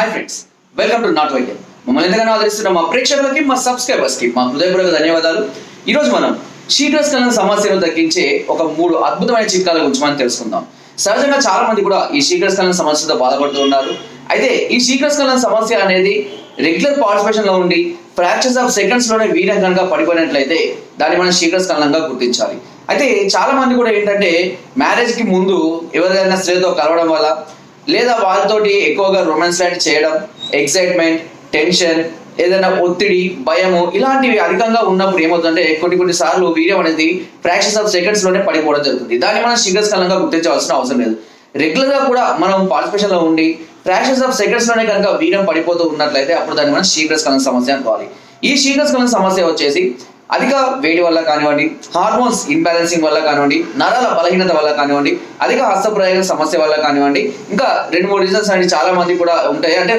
Hi friends welcome to నాట్ వైద్యం మమ్మల్ని ఎంతగానో ఆదరిస్తున్న మా ప్రేక్షకులకి మా సబ్స్క్రైబర్స్కి మా హృదయపూర్వక ధన్యవాదాలు. ఈ రోజు మనం కలన సమస్యను తగ్గించే ఒక మూడు అద్భుతమైన చిట్కాల గురించి మనం తెలుసుకుందాం. సహజంగా చాలా మంది కూడా ఈ శీఘ్రస్కలన సమస్యతో బాధపడుతూ ఉన్నారు. అయితే ఈ శీఘ్రస్కలన సమస్య అనేది రెగ్యులర్ పార్టిసిపేషన్లో ఉండి ఫ్రాక్షన్స్ ఆఫ్ సెకండ్స్లోనే వీరం కనుక పడిపోయినట్లయితే దాన్ని మనం శీఘ్రస్కలనంగా గుర్తించాలి. అయితే చాలా మంది కూడా ఏంటంటే మ్యారేజ్కి ముందు ఎవరిదైనా స్త్రీతో కలవడం వల్ల లేదా వాళ్ళతోటి ఎక్కువగా రొమాన్స్ లాంటి చేయడం ఎక్సైట్మెంట్ టెన్షన్ ఏదైనా ఒత్తిడి భయము ఇలాంటివి అధికంగా ఉన్నప్పుడు ఏమవుతుందంటే కొన్ని కొన్ని సార్లు వీర్యం అనేది ఫ్రాక్షన్స్ ఆఫ్ సెకండ్స్లోనే పడిపోవడం జరుగుతుంది. దాన్ని మనం శీఘ్రస్కలంగా గుర్తించవలసిన అవసరం లేదు. రెగ్యులర్గా కూడా మనం పార్టిసిపేషన్లో ఉండి ఫ్రాక్షన్స్ ఆఫ్ సెకండ్స్లోనే కనుక వీర్యం పడిపోతూ ఉన్నట్లయితే అప్పుడు దాన్ని మనం శీఘ్రస్కలన సమస్య అనుకోవాలి ఈ శీఘ్రస్కలన సమస్య వచ్చేసి అధిక వేడి వల్ల కానివ్వండి హార్మోన్స్ ఇన్బ్యాలెన్సింగ్ వల్ల కానివ్వండి నరాల బలహీనత వల్ల కానివ్వండి అధిక హస్తప్రయోగ సమస్య వల్ల కానివ్వండి ఇంకా రెండు మూడు రీజన్స్ అండి చాలా మంది కూడా ఉంటాయి. అంటే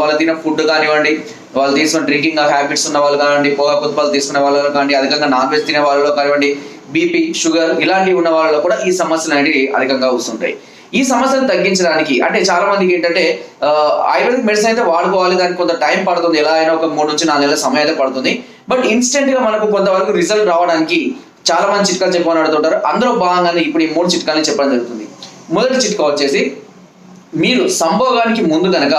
వాళ్ళు తిన ఫుడ్ కానివ్వండి వాళ్ళు తీసుకున్న డ్రింకింగ్ హ్యాబిట్స్ ఉన్న వాళ్ళు కానివ్వండి పొగాకు ఉత్పత్తులు తీసుకునే వాళ్ళలో కానివ్వండి అధికంగా నాన్ వెజ్ తినే వాళ్ళలో కానివ్వండి బీపీ షుగర్ ఇలాంటివి ఉన్న వాళ్ళలో కూడా ఈ సమస్యలు అనేవి అధికంగా వస్తుంటాయి. ఈ సమస్యను తగ్గించడానికి అంటే చాలా మందికి ఏంటంటే ఆయుర్వేదిక్ మెడిసిన్ అయితే వాడుకోవాలి దానికి కొంత టైం పడుతుంది. ఎలా అయినా ఒక మూడు నుంచి నాలుగు నెలల సమయం అయితే పడుతుంది. బట్ ఇన్స్టెంట్గా మనకు కొంతవరకు రిజల్ట్ రావడానికి చాలా మంది చిట్కాలు చెప్పమని అడుగుతుంటారు. అందరూ భాగంగానే ఇప్పుడు ఈ మూడు చిట్కాలని చెప్పడం జరుగుతుంది. మొదటి చిట్కా వచ్చేసి మీరు సంభోగానికి ముందు కనుక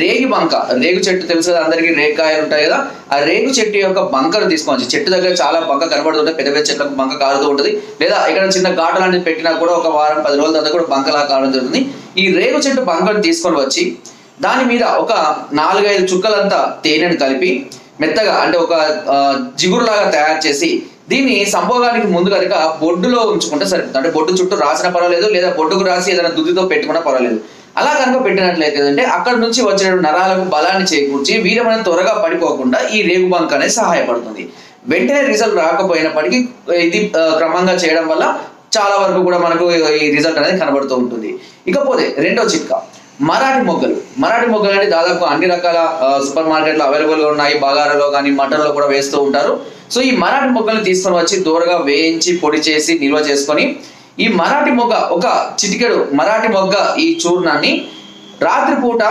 రేగి బంక రేగు చెట్టు తెలుసు కదా అందరికీ రేగాయలు ఉంటాయి కదా ఆ రేగు చెట్టు యొక్క బంకను తీసుకోవచ్చు. చెట్టు దగ్గర చాలా బంక కనబడుతుంటే పెద్ద పెద్ద చెట్లకు బంక కారుతూ ఉంటుంది. లేదా ఇక్కడ చిన్న ఘాట లాంటిది పెట్టినా కూడా ఒక వారం పది రోజుల తర్వాత కూడా బంకలా కారడం జరుగుతుంది. ఈ రేగు చెట్టు బంకను తీసుకొని వచ్చి దాని మీద ఒక నాలుగైదు చుక్కలంతా తేనెను కలిపి మెత్తగా అంటే ఒక జిగురులాగా తయారు చేసి దీన్ని సంభోగానికి ముందు కనుక బొడ్డులో ఉంచుకుంటే సరిపోతుంది అంటే బొడ్డు చుట్టూ రాసిన పర్వాలేదు లేదా బొడ్డుకు రాసి ఏదైనా దుద్దితో పెట్టుకున్నా పర్వాలేదు. అలా కనుక పెట్టినట్లయితే అంటే అక్కడ నుంచి వచ్చిన నరాలకు బలాన్ని చేకూర్చి వీరమైన త్వరగా పడిపోకుండా ఈ రేగు బంక్ అనేది సహాయపడుతుంది. వెంటనే రిజల్ట్ రాకపోయినప్పటికీ ఇది క్రమంగా చేయడం వల్ల చాలా వరకు కూడా మనకు ఈ రిజల్ట్ అనేది కనబడుతూ ఉంటుంది. ఇకపోతే రెండో చిట్కా. మరాఠీ మొగ్గలు. మరాఠీ మొగ్గలు అంటే దాదాపు అన్ని రకాల సూపర్ మార్కెట్లో అవైలబుల్గా ఉన్నాయి. బగారాలో కానీ మటన్లో కూడా వేస్తూ ఉంటారు. సో ఈ మరాఠీ మొగ్గలను తీసుకొని వచ్చి దూరగా వేయించి పొడి చేసి నిల్వ చేసుకొని ఈ మరాఠీ మొగ్గ ఒక చిటికెడు మరాఠీ మొగ్గ ఈ చూర్ణాన్ని రాత్రిపూట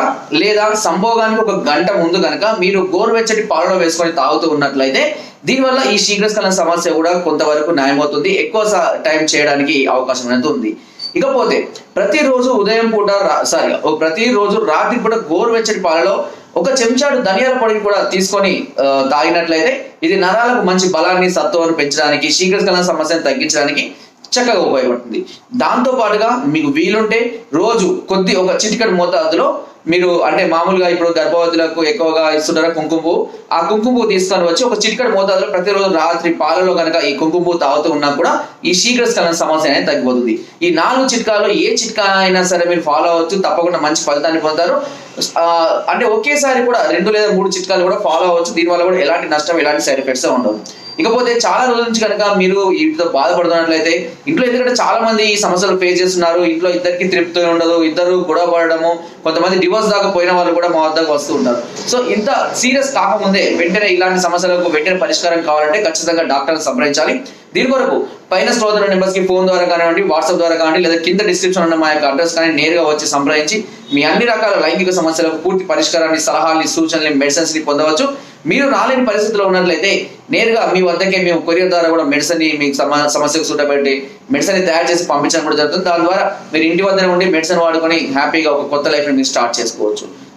లేదా సంభోగానికి ఒక గంట ముందు కనుక మీరు గోరువెచ్చటి పాలలో వేసుకొని తాగుతూ ఉన్నట్లయితే దీనివల్ల ఈ శీఘ్రస్కలన సమస్య కూడా కొంతవరకు న్యాయమవుతుంది. ఎక్కువ టైం చేయడానికి అవకాశం అనేది ఉంది. ఇకపోతే ప్రతిరోజు ఉదయం పూట సారీ ఓ ప్రతిరోజు రాత్రి పూట గోరువెచ్చటి పాలలో ఒక చెంచాడు ధనియాల పొడిని కూడా తీసుకొని తాగినట్లయితే ఇది నరాలకు మంచి బలాన్ని సత్వాన్ని పెంచడానికి శీఘ్రస్కలన సమస్యను తగ్గించడానికి చక్కగా ఉపయోగపడుతుంది. దాంతో పాటుగా మీకు వీలుంటే రోజు కొద్ది ఒక చిటికడు మోతాదులో మీరు అంటే మామూలుగా ఇప్పుడు గర్భవతులకు ఎక్కువగా ఇస్తున్నారా కుంకుమ పువ్వు ఆ కుంకుమ పువ్వు తీసుకొని వచ్చి ఒక చిటికడు మోతాదులో ప్రతిరోజు రాత్రి పాలలో కనుక ఈ కుంకుమ పువ్వు తాగుతూ ఉన్నా కూడా ఈ శీఘ్రస్కలన సమస్య అనేది తగ్గిపోతుంది. ఈ నాలుగు చిట్కాలు ఏ చిట్కా అయినా సరే మీరు ఫాలో అవ్వచ్చు తప్పకుండా మంచి ఫలితాన్ని పొందుతారు. అంటే ఒకేసారి కూడా రెండు లేదా మూడు చిట్కాలు కూడా ఫాలో అవ్వచ్చు. దీనివల్ల కూడా ఎలాంటి నష్టం ఎలాంటి సైడ్ ఎఫెక్ట్స్ ఉండవు. ఇకపోతే చాలా రోజుల నుంచి కనుక మీరు వీటితో బాధపడుతున్నట్లయితే ఇంట్లో ఎందుకంటే చాలా మంది ఈ సమస్యలు ఫేస్ చేస్తున్నారు. ఇంట్లో ఇద్దరికి తృప్తి ఉండదు. ఇద్దరు గొడవ పడడము కొంతమంది డివోర్స్ దాకా పోయిన వాళ్ళు కూడా మా వద్దకు వస్తూ ఉంటారు. సో ఇంత సీరియస్ కాకముందే వెంటనే ఇలాంటి సమస్యలకు వెంటనే పరిష్కారం కావాలంటే ఖచ్చితంగా డాక్టర్ని సంప్రదించాలి. దీని కొరకు పైన స్తోత్ర నెంబర్స్కి ఫోన్ ద్వారా కానివ్వండి వాట్సాప్ ద్వారా కానివ్వండి లేదా కింద డిస్క్రిప్షన్ ఉన్న మా యొక్క అడ్రస్ కానీ నేరుగా వచ్చి సంప్రదించి మీ అన్ని రకాల లైంగిక సమస్యలకు పూర్తి పరిష్కారాన్ని సలహాలని సూచనలు మెడిసిన్స్ని పొందవచ్చు. మీరు రాలేని పరిస్థితిలో ఉన్నట్లయితే నేరుగా మీ వద్దకే మేము కొరియర్ ద్వారా కూడా మెడిసిన్ మీకు సమస్యకు సూటపెట్టి మెడిసిన్ని తయారు చేసి పంపించడం కూడా జరుగుతుంది. దాని ద్వారా మీరు ఇంటి వద్దనే ఉండి మెడిసిన్ వాడుకొని హ్యాపీగా ఒక కొత్త లైఫ్ని స్టార్ట్ చేసుకోవచ్చు.